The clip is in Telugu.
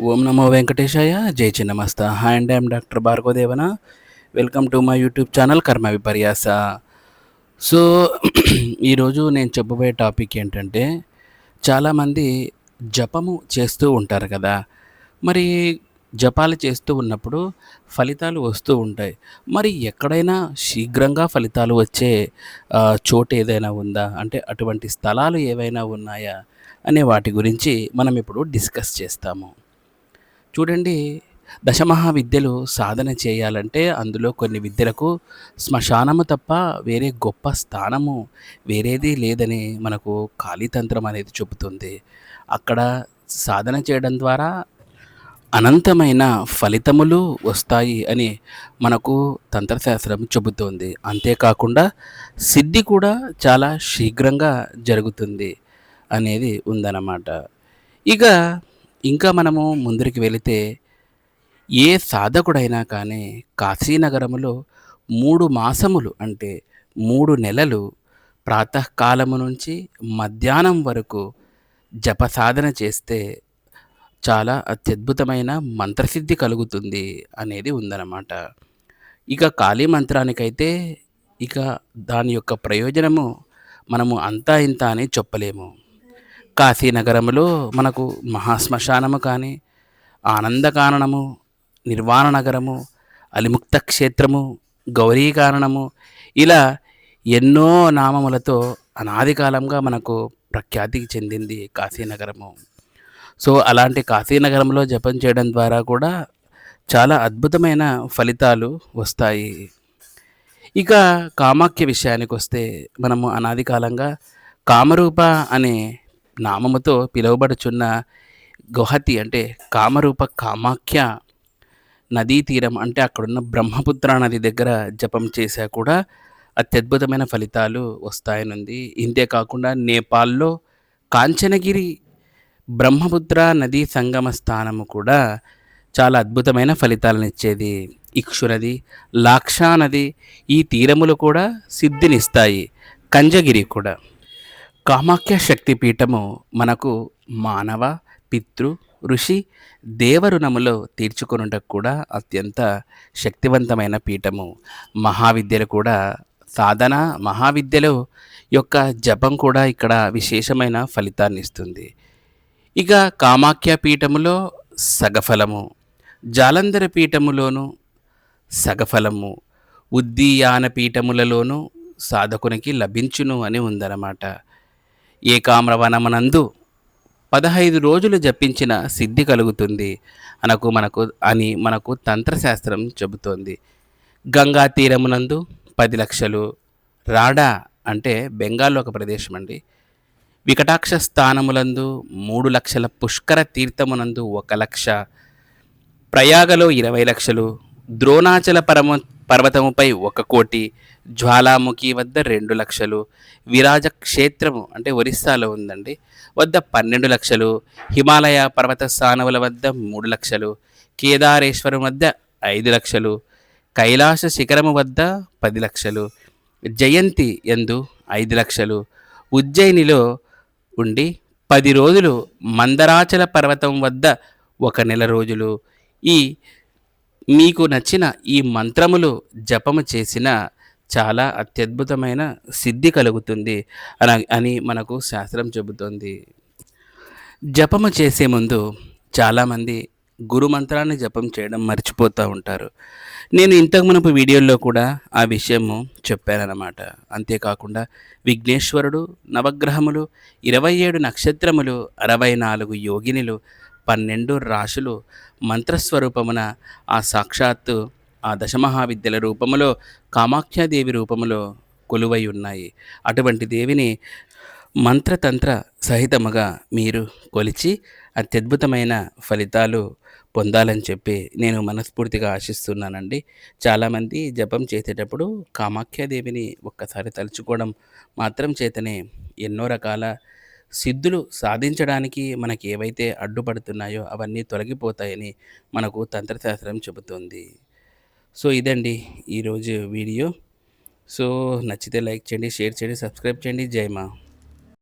ఓం నమో వెంకటేశాయ. జై Chinnamasta. Hi and I'm doctor Bhargavadevana. Welcome to my YouTube channel కర్మ విపర్యాస సో ఈరోజు నేను చెప్పబోయే టాపిక్ ఏంటంటే చాలామంది జపము చేస్తూ ఉంటారు కదా. మరి జపాలు చేస్తూ ఉన్నప్పుడు ఫలితాలు వస్తూ ఉంటాయి. మరి ఎక్కడైనా శీఘ్రంగా ఫలితాలు వచ్చే చోటు ఏదైనా ఉందా? అంటే అటువంటి స్థలాలు ఏవైనా ఉన్నాయా? అనే వాటి గురించి మనం ఇప్పుడు డిస్కస్ చేస్తాము. చూడండి దశమహా విద్యలు సాధన చేయాలంటే అందులో కొన్ని విద్యలకు శ్మశానము తప్ప వేరే గొప్ప స్థానము వేరేది లేదని మనకు కాళీతంత్రం అనేది చెబుతుంది. అక్కడ సాధన చేయడం ద్వారా అనంతమైన ఫలితములు వస్తాయి అని మనకు తంత్రశాస్త్రం చెబుతోంది. అంతేకాకుండా సిద్ధి కూడా చాలా శీఘ్రంగా జరుగుతుంది అనేది ఉందన్నమాట. ఇక ఇంకా మనము ముందరికి వెళితే ఏ సాధకుడైనా కానీ కాశీనగరములో మూడు మాసములు అంటే మూడు నెలలు ప్రాతకాలము నుంచి మధ్యాహ్నం వరకు జప సాధన చేస్తే చాలా అత్యద్భుతమైన మంత్రసిద్ధి కలుగుతుంది అనేది ఉందన్నమాట. ఇక కాళీ మంత్రానికైతే ఇక దాని యొక్క ప్రయోజనము మనము అంతా ఇంత అని చెప్పలేము. కాశీనగరములో మనకు మహాశ్మశానము కానీ ఆనందకారణము నిర్వాణ నగరము అలిముక్త క్షేత్రము గౌరీకారణము ఇలా ఎన్నో నామములతో అనాది కాలంగా మనకు ప్రఖ్యాతికి చెందింది కాశీనగరము సో అలాంటి కాశీనగరంలో జపం చేయడం ద్వారా కూడా చాలా అద్భుతమైన ఫలితాలు వస్తాయి. ఇక కామాఖ్య విషయానికి వస్తే మనము అనాది కాలంగా కామరూప అనే నామముతో పిలువబడుచున్న గుహతి అంటే కామరూప కామాఖ్య నదీ తీరం అంటే అక్కడున్న బ్రహ్మపుత్ర నది దగ్గర జపం చేశా కూడా అత్యద్భుతమైన ఫలితాలు వస్తాయనుంది. ఇంతే కాకుండా నేపాల్లో కాంచనగిరి బ్రహ్మపుత్ర నదీ సంగమ స్థానము కూడా చాలా అద్భుతమైన ఫలితాలను ఇచ్చేది. ఇక్షు నది లాక్షా నది ఈ తీరములు కూడా సిద్ధినిస్తాయి. కంజగిరి కూడా. కామాఖ్య శక్తిపీఠము మనకు మానవ పితృ ఋషి దేవరుణములో తీర్చుకొనుటకు కూడా అత్యంత శక్తివంతమైన పీఠము. మహావిద్యలు కూడా సాధన మహావిద్యలో యొక్క జపం కూడా ఇక్కడ విశేషమైన ఫలితాన్ని ఇస్తుంది. ఇక కామాఖ్య పీఠములో సగఫలము జాలంధర పీఠములోను సగఫలము ఉద్దీయాన పీఠములలోనూ సాధకునికి లభించును అని ఉందన్నమాట. ఏకామ్రవనమనందు పదహైదు రోజులు జపించిన సిద్ధి కలుగుతుంది అనకు మనకు అని మనకు తంత్రశాస్త్రం చెబుతోంది. గంగా తీరమునందు పది లక్షలు రాడా అంటే బెంగాల్లో ఒక ప్రదేశం అండి వికటాక్ష స్థానములందు మూడు లక్షల పుష్కర తీర్థమునందు ఒక లక్ష ప్రయాగలో ఇరవై లక్షలు ద్రోణాచల పరమ పర్వతముపై ఒక కోటి జ్వాలాముఖి వద్ద రెండు లక్షలు విరాజ క్షేత్రము అంటే ఒరిస్సాలో ఉందండి వద్ద పన్నెండు లక్షలు హిమాలయ పర్వత స్థానముల వద్ద మూడు లక్షలు కేదారేశ్వరం వద్ద ఐదు లక్షలు కైలాస శిఖరము వద్ద పది లక్షలు జయంతి ఎందు ఐదు లక్షలు ఉజ్జయినిలో ఉండి పది రోజులు మందరాచల పర్వతం వద్ద ఒక నెల రోజులు ఈ మీకు నచ్చిన ఈ మంత్రములు జపము చేసిన చాలా అత్యద్భుతమైన సిద్ధి కలుగుతుంది అని మనకు శాస్త్రం చెబుతోంది. జపము చేసే ముందు చాలామంది గురు మంత్రాన్ని జపం చేయడం మర్చిపోతూ ఉంటారు. నేను ఇంతకు మునుపు వీడియోల్లో కూడా ఆ విషయము చెప్పానన్నమాట. అంతేకాకుండా విఘ్నేశ్వరుడు నవగ్రహములు ఇరవై ఏడు నక్షత్రములు అరవై నాలుగు యోగినులు పన్నెండు రాశులు మంత్రస్వరూపమున ఆ సాక్షాత్తు ఆ దశమహావిద్యల రూపములో కామాఖ్యాదేవి రూపములో కొలువై ఉన్నాయి. అటువంటి దేవిని మంత్రతంత్ర సహితముగా మీరు కొలిచి అత్యద్భుతమైన ఫలితాలు పొందాలని చెప్పి నేను మనస్ఫూర్తిగా ఆశిస్తున్నానండి. చాలామంది జపం చేసేటప్పుడు కామాఖ్యాదేవిని ఒక్కసారి తలుచుకోవడం మాత్రం చేతనే ఎన్నో రకాల సిద్ధులు సాధించడానికి మనకి ఏవైతే అడ్డుపడుతున్నాయో అవన్నీ తొలగిపోతాయని మనకు తంత్రశాస్త్రం చెబుతుంది. సో ఇదండి ఈరోజు వీడియో. సో నచ్చితే లైక్ చేయండి షేర్ చేయండి సబ్స్క్రైబ్ చేయండి. జై మా.